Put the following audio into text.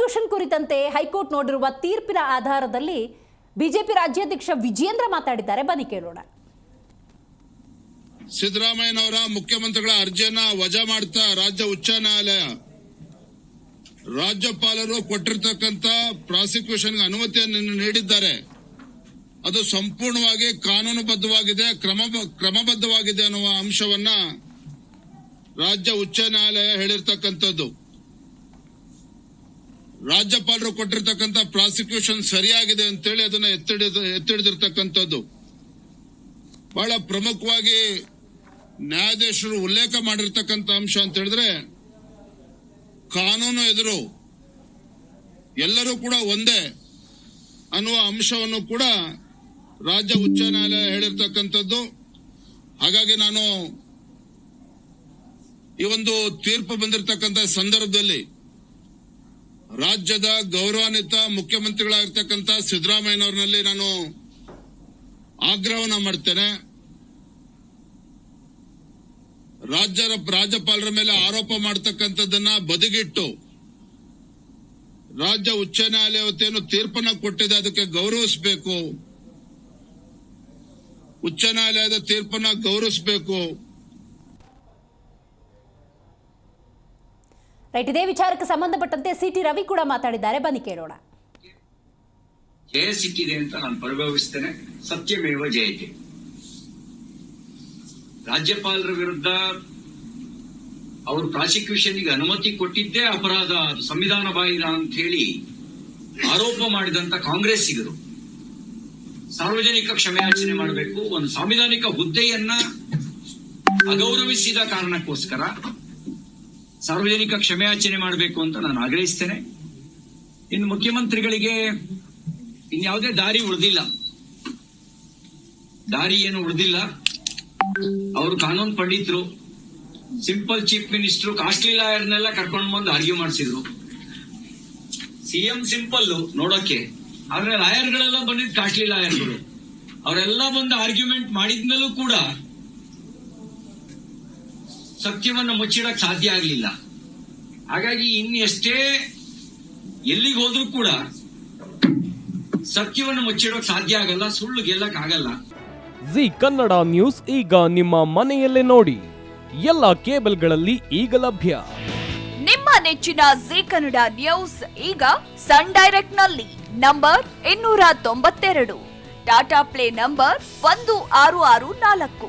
Prosecution ಕುರಿತಂತೆ high court ನೋಡಿರುವ ತೀರ್ಪಿನ ಆಧಾರದಲ್ಲಿ ಬಿಜೆಪಿ ರಾಜ್ಯಾಧ್ಯಕ್ಷ ವಿಜೇಂದ್ರ ಮಾತಾಡಿದ್ದಾರೆ. ಬನ್ನಿ ಕೇಳೋಣ. ಸಿದ್ದರಾಮಯ್ಯನವರ ಮುಖ್ಯಮಂತ್ರಿಗಳ ಅರ್ಜಿಯನ್ನ ವಜಾ ಮಾಡ್ತಾ ರಾಜ್ಯ ಉಚ್ಚ ನ್ಯಾಯಾಲಯ ರಾಜ್ಯಪಾಲರು ಕೊಟ್ಟಿರ್ತಕ್ಕಂಥ ಪ್ರಾಸಿಕ್ಯೂಷನ್ಗೆ ಅನುಮತಿಯನ್ನು ನೀಡಿದ್ದಾರೆ. ಅದು ಸಂಪೂರ್ಣವಾಗಿ ಕಾನೂನುಬದ್ಧವಾಗಿದೆ, ಕ್ರಮ ಕ್ರಮಬದ್ಧವಾಗಿದೆ ಅನ್ನುವ ಅಂಶವನ್ನ ರಾಜ್ಯ ಉಚ್ಚ ನ್ಯಾಯಾಲಯ ಹೇಳಿರ್ತಕ್ಕಂಥದ್ದು. ರಾಜ್ಯಪಾಲರು ಕೊಟ್ಟಿರ್ತಕ್ಕಂಥ ಪ್ರಾಸಿಕ್ಯೂಷನ್ ಸರಿಯಾಗಿದೆ ಅಂತೇಳಿ ಅದನ್ನ ಎತ್ತಿಡಿದ ಎತ್ತಿಡಿದಿರ್ತಕ್ಕಂಥದ್ದು. ಬಹಳ ಪ್ರಮುಖವಾಗಿ ನ್ಯಾಯಾಧೀಶರು ಉಲ್ಲೇಖ ಮಾಡಿರ್ತಕ್ಕಂಥ ಅಂಶ ಅಂತ ಹೇಳಿದ್ರೆ, ಕಾನೂನು ಎದುರು ಎಲ್ಲರೂ ಕೂಡ ಒಂದೇ ಅನ್ನುವ ಅಂಶವನ್ನು ಕೂಡ ರಾಜ್ಯ ಉಚ್ಚ ನ್ಯಾಯಾಲಯ ಹೇಳಿರ್ತಕ್ಕಂಥದ್ದು. ಹಾಗಾಗಿ ನಾನು ಈ ಒಂದು ತೀರ್ಪು ಬಂದಿರತಕ್ಕಂಥ ಸಂದರ್ಭದಲ್ಲಿ ರಾಜ್ಯದ ಗೌರವಾನ್ವಿತ ಮುಖ್ಯಮಂತ್ರಿಗಳಾಗಿರ್ತಕ್ಕಂಥ ಸಿದ್ದರಾಮಯ್ಯನವರಲ್ಲಿ ನಾನು ಆಗ್ರಹವನ್ನ ಮಾಡ್ತೇನೆ. ರಾಜ್ಯ ರಾಜ್ಯಪಾಲರ ಮೇಲೆ ಆರೋಪ ಮಾಡತಕ್ಕಂಥದ್ದನ್ನ ಬದಿಗಿಟ್ಟು ರಾಜ್ಯ ಉಚ್ಚ ನ್ಯಾಯಾಲಯ ವತಿಯನ್ನು ತೀರ್ಪನ್ನ ಕೊಟ್ಟಿದೆ, ಅದಕ್ಕೆ ಗೌರವಿಸಬೇಕು. ಉಚ್ಚ ನ್ಯಾಯಾಲಯದ ತೀರ್ಪನ್ನ ಗೌರವಿಸಬೇಕು. ರೈಟ್ ಇದೇ ವಿಚಾರಕ್ಕೆ ಸಂಬಂಧಪಟ್ಟಂತೆ ಸಿ ಟಿ ರವಿ ಕೂಡ ಮಾತಾಡಿದ್ದಾರೆ. ಬನ್ನಿ ಕೇಳೋಣ. ಜಯ ಸಿಕ್ಕಿದೆ ಅಂತ ನಾನು ಪರಿಭವಿಸ್ತೇನೆ. ಸತ್ಯಮೇವ ಜಯತೆ. ರಾಜ್ಯಪಾಲರ ವಿರುದ್ಧ ಅವರು ಪ್ರಾಸಿಕ್ಯೂಷನ್ಗೆ ಅನುಮತಿ ಕೊಟ್ಟಿದ್ದೇ ಅಪರಾಧ. ಸಂವಿಧಾನ ಬಾಹಿರ ಅಂತ ಹೇಳಿ ಆರೋಪ ಮಾಡಿದಂತ ಕಾಂಗ್ರೆಸ್ಸಿಗರು ಸಾರ್ವಜನಿಕ ಕ್ಷಮೆಯಾಚನೆ ಮಾಡಬೇಕು. ಒಂದು ಸಾಂವಿಧಾನಿಕ ಹುದ್ದೆಯನ್ನ ಅಗೌರವಿಸಿದ ಕಾರಣಕ್ಕೋಸ್ಕರ ಸಾರ್ವಜನಿಕ ಕ್ಷಮೆಯಾಚನೆ ಮಾಡಬೇಕು ಅಂತ ನಾನು ಆಗ್ರಹಿಸ್ತೇನೆ. ಇನ್ನು ಮುಖ್ಯಮಂತ್ರಿಗಳಿಗೆ ಇನ್ಯಾವುದೇ ದಾರಿ ಉಳಿದಿಲ್ಲ. ದಾರಿ ಏನು ಉಳಿದಿಲ್ಲ. ಅವರು ಕಾನೂನು ಪಂಡಿತರು, ಸಿಂಪಲ್ ಚೀಫ್ ಮಿನಿಸ್ಟರ್, ಕಾಸ್ಟ್ಲಿ ಲಾಯರ್ನೆಲ್ಲ ಕರ್ಕೊಂಡು ಬಂದು ಆರ್ಗ್ಯೂ ಮಾಡಿಸಿದ್ರು. ಸಿಎಂ ಸಿಂಪಲ್ ನೋಡೋಕೆ, ಆದ್ರೆ ಲಾಯರ್ಗಳೆಲ್ಲ ಬಂದಿದ್ ಕಾಸ್ಟ್ಲಿ ಲಾಯರ್ಗಳು. ಅವರೆಲ್ಲ ಬಂದು ಆರ್ಗ್ಯುಮೆಂಟ್ ಮಾಡಿದ್ಮೇಲೂ ಕೂಡ ಸತ್ಯವನ್ನ ಮುಚ್ಚಿಡಕ್ ಸಾಧ್ಯ ಆಗಲಿಲ್ಲ. ಹಾಗಾಗಿ ಇನ್ನೆಷ್ಟೇ ಎಲ್ಲಿಗೆ ಹೋದ್ರೂ ಕೂಡ ಸತ್ಯವನ್ನು ಮುಚ್ಚಿಡೋಕ್ ಸಾಧ್ಯ ಆಗಲ್ಲ ಸುಳ್ಳು ಗೆಲ್ಲಕ್ ಆಗಲ್ಲ. ಜಿ ಕನ್ನಡ ನ್ಯೂಸ್ ಈಗ ನಿಮ್ಮ ಮನೆಯಲ್ಲೇ ನೋಡಿ. ಎಲ್ಲ ಕೇಬಲ್ಗಳಲ್ಲಿ ಈಗ ಲಭ್ಯ. ನಿಮ್ಮ ನೆಚ್ಚಿನ ಜಿ ಕನ್ನಡ ನ್ಯೂಸ್ ಈಗ ಸನ್ ಡೈರೆಕ್ಟ್ನಲ್ಲಿ ನಂಬರ್ ಇನ್ನೂರ ತೊಂಬತ್ತೆರಡು. ಟಾಟಾ ಪ್ಲೇ ನಂಬರ್ ಒಂದು ಆರು ಆರು ನಾಲ್ಕು.